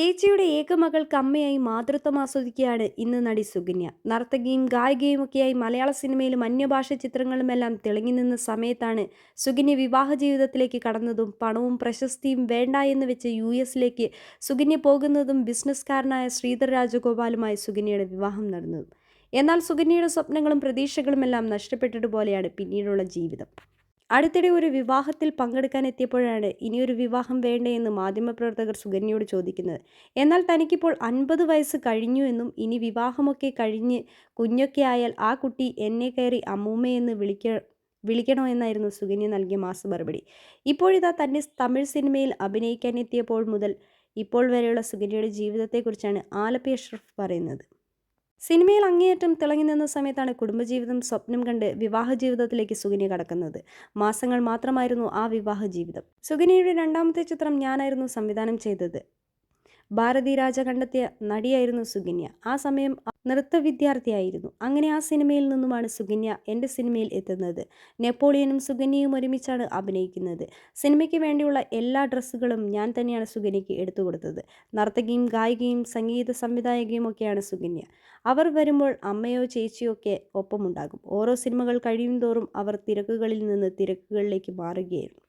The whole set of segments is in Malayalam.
ചേച്ചിയുടെ ഏകമകൾക്ക് അമ്മയായി മാതൃത്വം ആസ്വദിക്കുകയാണ് ഇന്ന് നടി സുകന്യ. നർത്തകിയും ഗായികയും ഒക്കെയായി മലയാള സിനിമയിലും അന്യഭാഷ ചിത്രങ്ങളുമെല്ലാം തിളങ്ങി നിന്ന സമയത്താണ് സുകന്യ വിവാഹ ജീവിതത്തിലേക്ക് കടന്നതും പണവും പ്രശസ്തിയും വേണ്ട എന്ന് വെച്ച് യു എസിലേക്ക് സുകന്യ പോകുന്നതും ബിസിനസ്സുകാരനായ ശ്രീധർ രാജഗോപാലുമായി സുകന്യയുടെ വിവാഹം നടന്നതും. എന്നാൽ സുകന്യയുടെ സ്വപ്നങ്ങളും പ്രതീക്ഷകളുമെല്ലാം നഷ്ടപ്പെട്ടതുപോലെയാണ് പിന്നീടുള്ള ജീവിതം. അടുത്തിടെ ഒരു വിവാഹത്തിൽ പങ്കെടുക്കാൻ എത്തിയപ്പോഴാണ് ഇനിയൊരു വിവാഹം വേണ്ടേ എന്ന് മാധ്യമപ്രവർത്തകർ സുകന്യയോട് ചോദിക്കുന്നത്. എന്നാൽ തനിക്കിപ്പോൾ അൻപത് വയസ്സ് കഴിഞ്ഞു എന്നും ഇനി വിവാഹമൊക്കെ കഴിഞ്ഞ് കുഞ്ഞൊക്കെ ആയാൽ ആ കുട്ടി എന്നെ കയറി അമ്മൂമ്മയെന്ന് വിളിക്ക വിളിക്കണോ എന്നായിരുന്നു സുകന്യ നൽകിയ മാസ മറുപടി. ഇപ്പോഴിതാ തന്റെ തമിഴ് സിനിമയിൽ അഭിനയിക്കാൻ എത്തിയപ്പോൾ മുതൽ ഇപ്പോൾ വരെയുള്ള സുകന്യയുടെ ജീവിതത്തെക്കുറിച്ചാണ് ആലപ്പി അഷ്റഫ് പറയുന്നത്. സിനിമയിൽ അങ്ങേയറ്റം തിളങ്ങി നിന്ന സമയത്താണ് കുടുംബജീവിതം സ്വപ്നം കണ്ട് വിവാഹ ജീവിതത്തിലേക്ക് സുഗിനി കടക്കുന്നത്. മാസങ്ങൾ മാത്രമായിരുന്നു ആ വിവാഹ ജീവിതം സുഗിനിയുടെ രണ്ടാമത്തെ ചിത്രം ഞാനായിരുന്നു സംവിധാനം ചെയ്തത്. ഭാരതി രാജ കണ്ടെത്തിയ നടിയായിരുന്നു സുകന്യ. ആ സമയം നൃത്ത വിദ്യാർത്ഥിയായിരുന്നു. അങ്ങനെ ആ സിനിമയിൽ നിന്നുമാണ് സുകന്യ എന്റെ സിനിമയിൽ എത്തുന്നത്. നെപ്പോളിയനും സുകന്യയും ഒരുമിച്ചാണ് അഭിനയിക്കുന്നത്. സിനിമയ്ക്ക് വേണ്ടിയുള്ള എല്ലാ ഡ്രസ്സുകളും ഞാൻ തന്നെയാണ് സുകന്യയ്ക്ക് എടുത്തു കൊടുത്തത്. നർത്തകിയും ഗായികയും സംഗീത സംവിധായകയും ഒക്കെയാണ് സുകന്യ. അവർ വരുമ്പോൾ അമ്മയോ ചേച്ചിയോ ഒക്കെ ഒപ്പമുണ്ടാകും. ഓരോ സിനിമകൾ കഴിയും തോറും അവർ തിരക്കുകളിൽ നിന്ന് തിരക്കുകളിലേക്ക് മാറുകയായിരുന്നു.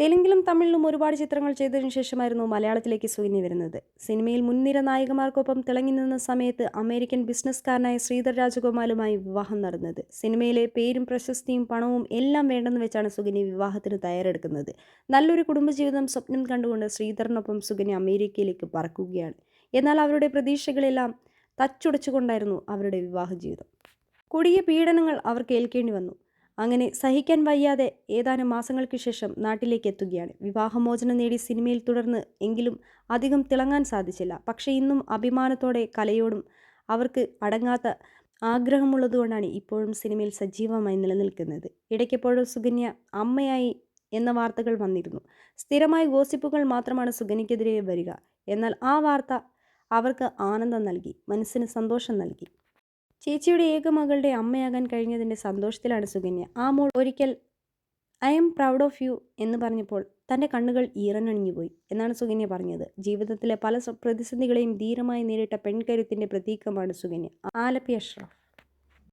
തെലുങ്കിലും തമിഴിലും ഒരുപാട് ചിത്രങ്ങൾ ചെയ്തതിനു ശേഷമായിരുന്നു മലയാളത്തിലേക്ക് സുഗിനി വരുന്നത്. സിനിമയിൽ മുൻനിര നായകന്മാർക്കൊപ്പം തിളങ്ങി നിന്ന സമയത്ത് അമേരിക്കൻ ബിസിനസ്സുകാരനായ ശ്രീധർ രാജഗോപാലുമായി വിവാഹം നടന്നത്. സിനിമയിലെ പേരും പ്രശസ്തിയും പണവും എല്ലാം വേണ്ടെന്ന് വെച്ചാണ് സുഗിനി വിവാഹത്തിന് തയ്യാറെടുക്കുന്നത്. നല്ലൊരു കുടുംബജീവിതം സ്വപ്നം കണ്ടുകൊണ്ട് ശ്രീധറിനൊപ്പം സുഗിനി അമേരിക്കയിലേക്ക് പറക്കുകയാണ്. എന്നാൽ അവരുടെ പ്രതീക്ഷകളെല്ലാം തച്ചുടച്ചുകൊണ്ടായിരുന്നു അവരുടെ വിവാഹ ജീവിതം കൊടിയ പീഡനങ്ങൾ അവർക്ക് ഏൽക്കേണ്ടി വന്നു. അങ്ങനെ സഹിക്കാൻ വയ്യാതെ ഏതാനും മാസങ്ങൾക്ക് ശേഷം നാട്ടിലേക്ക് എത്തുകയാണ്. വിവാഹമോചനം നേടി സിനിമയിൽ തുടർന്ന് എങ്കിലും അധികം തിളങ്ങാൻ സാധിച്ചില്ല. പക്ഷേ ഇന്നും അഭിമാനത്തോടെ കലയോടും അവർക്ക് അടങ്ങാത്ത ആഗ്രഹമുള്ളതുകൊണ്ടാണ് ഇപ്പോഴും സിനിമയിൽ സജീവമായി നിലനിൽക്കുന്നത്. ഇടയ്ക്കെപ്പോഴും സുഗന്യ അമ്മയായി എന്ന വാർത്തകൾ വന്നിരുന്നു. സ്ഥിരമായി ഗോസിപ്പുകൾ മാത്രമാണ് സുകന്യക്കെതിരെ വരിക. എന്നാൽ ആ വാർത്ത അവർക്ക് ആനന്ദം നൽകി മനസ്സിന് സന്തോഷം നൽകി. ചേച്ചിയുടെ ഏക മകളുടെ അമ്മയാകാൻ കഴിഞ്ഞതിന്റെ സന്തോഷത്തിലാണ് സുകന്യ. ആ മോൾ ഒരിക്കൽ I am proud of you എന്ന് പറഞ്ഞപ്പോൾ തന്റെ കണ്ണുകൾ ഈറനണിഞ്ഞുപോയി എന്നാണ് സുകന്യ പറഞ്ഞത്. ജീവിതത്തിലെ പല പ്രതിസന്ധികളെയും ധീരമായി നേരിട്ട പെൺകരുത്തിന്റെ പ്രതീകമാണ് സുകന്യ. ആലപ്പി അഷ്റഫ്.